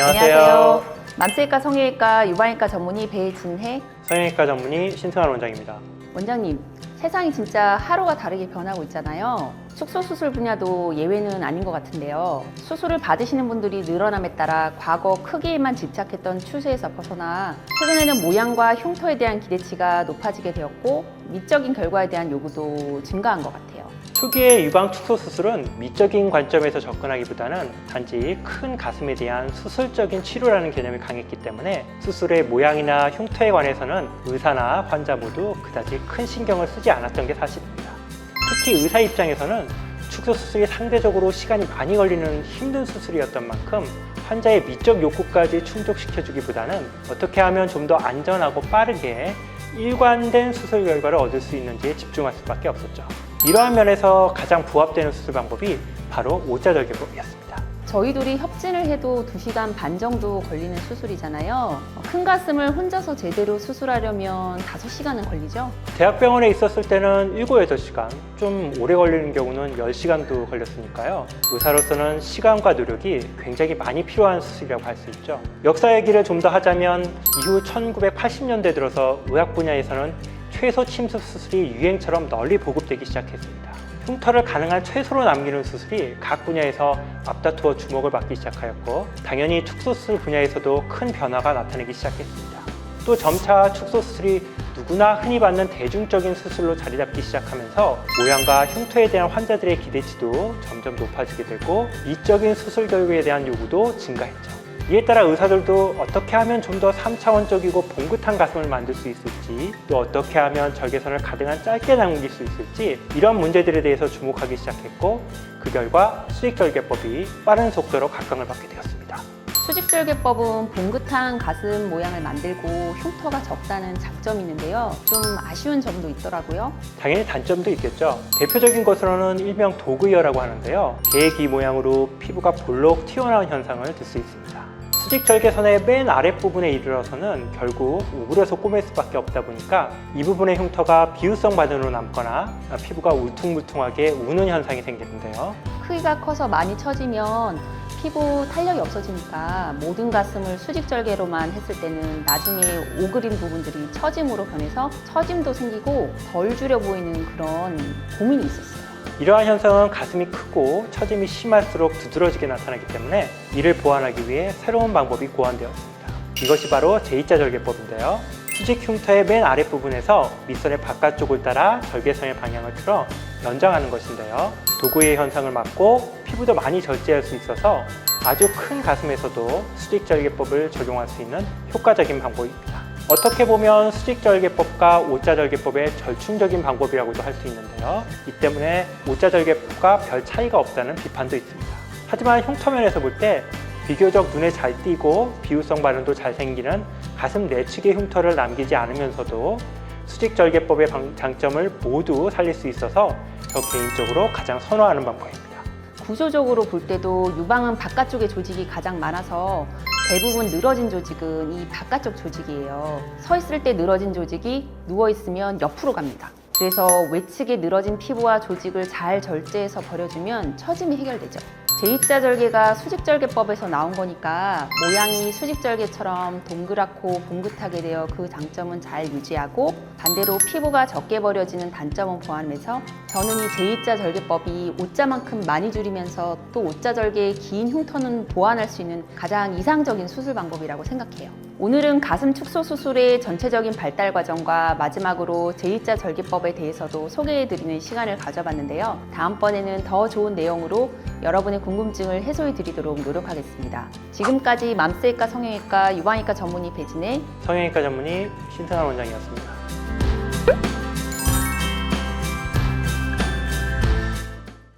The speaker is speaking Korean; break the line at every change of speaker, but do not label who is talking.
안녕하세요.
맘세이과 성형외과 유방외과 전문의 배진혜
성형외과 전문의 신승환 원장입니다.
원장님. 세상이 진짜 하루가 다르게 변하고 있잖아요. 축소 수술 분야도 예외는 아닌 것 같은데요. 수술을 받으시는 분들이 늘어남에 따라 과거 크기에만 집착했던 추세에서 벗어나 최근에는 모양과 흉터에 대한 기대치가 높아지게 되었고 미적인 결과에 대한 요구도 증가한 것 같아요.
초기의 유방 축소 수술은 미적인 관점에서 접근하기보다는 단지 큰 가슴에 대한 수술적인 치료라는 개념이 강했기 때문에 수술의 모양이나 흉터에 관해서는 의사나 환자 모두 그다지 큰 신경을 쓰지 않았던 게 사실입니다. 특히 의사 입장에서는 축소 수술이 상대적으로 시간이 많이 걸리는 힘든 수술이었던 만큼 환자의 미적 욕구까지 충족시켜주기보다는 어떻게 하면 좀 더 안전하고 빠르게 일관된 수술 결과를 얻을 수 있는지에 집중할 수밖에 없었죠. 이러한 면에서 가장 부합되는 수술 방법이 바로 오자절개법이었습니다.
저희 둘이 협진을 해도 2시간 반 정도 걸리는 수술이잖아요. 큰 가슴을 혼자서 제대로 수술하려면 5시간은 걸리죠?
대학병원에 있었을 때는 7, 8시간, 좀 오래 걸리는 경우는 10시간도 걸렸으니까요. 의사로서는 시간과 노력이 굉장히 많이 필요한 수술이라고 할 수 있죠. 역사 얘기를 좀 더 하자면 이후 1980년대 들어서 의학 분야에서는 최소 침습 수술이 유행처럼 널리 보급되기 시작했습니다. 흉터를 가능한 최소로 남기는 수술이 각 분야에서 앞다투어 주목을 받기 시작하였고 당연히 축소 수술 분야에서도 큰 변화가 나타나기 시작했습니다. 또 점차 축소 수술이 누구나 흔히 받는 대중적인 수술로 자리 잡기 시작하면서 모양과 흉터에 대한 환자들의 기대치도 점점 높아지게 되고 미적인 수술 결과에 대한 요구도 증가했죠. 이에 따라 의사들도 어떻게 하면 좀 더 3차원적이고 봉긋한 가슴을 만들 수 있을지 또 어떻게 하면 절개선을 가능한 짧게 남길 수 있을지 이런 문제들에 대해서 주목하기 시작했고 그 결과 수직절개법이 빠른 속도로 각광을 받게 되었습니다.
수직절개법은 봉긋한 가슴 모양을 만들고 흉터가 적다는 장점이 있는데요. 좀 아쉬운 점도 있더라고요.
당연히 단점도 있겠죠. 대표적인 것으로는 일명 도그이어라고 하는데요. 개기 모양으로 피부가 볼록 튀어나온 현상을 들 수 있습니다. 수직 절개선의 맨 아랫부분에 이르러서는 결국 우그려서 꼬맬 수밖에 없다 보니까 이 부분의 흉터가 비유성 반응으로 남거나 피부가 울퉁불퉁하게 우는 현상이 생기는데요.
크기가 커서 많이 처지면 피부 탄력이 없어지니까 모든 가슴을 수직절개로만 했을 때는 나중에 오그린 부분들이 처짐으로 변해서 처짐도 생기고 덜 줄여 보이는 그런 고민이 있었어요.
이러한 현상은 가슴이 크고 처짐이 심할수록 두드러지게 나타나기 때문에 이를 보완하기 위해 새로운 방법이 고안되었습니다. 이것이 바로 제2자 절개법인데요. 수직 흉터의 맨 아랫부분에서 밑선의 바깥쪽을 따라 절개선의 방향을 틀어 연장하는 것인데요. 도구의 현상을 막고 피부도 많이 절제할 수 있어서 아주 큰 가슴에서도 수직 절개법을 적용할 수 있는 효과적인 방법입니다. 어떻게 보면 수직절개법과 오자절개법의 절충적인 방법이라고도 할 수 있는데요. 이 때문에 오자절개법과 별 차이가 없다는 비판도 있습니다. 하지만 흉터면에서 볼 때 비교적 눈에 잘 띄고 비유성 반응도 잘 생기는 가슴 내측의 흉터를 남기지 않으면서도 수직절개법의 방- 장점을 모두 살릴 수 있어서 저 개인적으로 가장 선호하는 방법입니다.
구조적으로 볼 때도 유방은 바깥쪽에 조직이 가장 많아서 대부분 늘어진 조직은 이 바깥쪽 조직이에요. 서 있을 때 늘어진 조직이 누워 있으면 옆으로 갑니다. 그래서 외측에 늘어진 피부와 조직을 잘 절제해서 버려주면 처짐이 해결되죠. 제2자 절개가 수직절개법에서 나온 거니까 모양이 수직절개처럼 동그랗고 봉긋하게 되어 그 장점은 잘 유지하고 반대로 피부가 적게 버려지는 단점은 보완해서 저는 이 제2자 절개법이 오자만큼 많이 줄이면서 또 오자 절개의 긴 흉터는 보완할 수 있는 가장 이상적인 수술 방법이라고 생각해요. 오늘은 가슴 축소 수술의 전체적인 발달 과정과 마지막으로 제2자 절개법에 대해서도 소개해드리는 시간을 가져봤는데요. 다음번에는 더 좋은 내용으로 여러분의 궁금증을 해소해드리도록 노력하겠습니다. 지금까지 맘세이과 성형외과 유방외과 전문의 배진의
성형외과 전문의 신승환 원장이었습니다.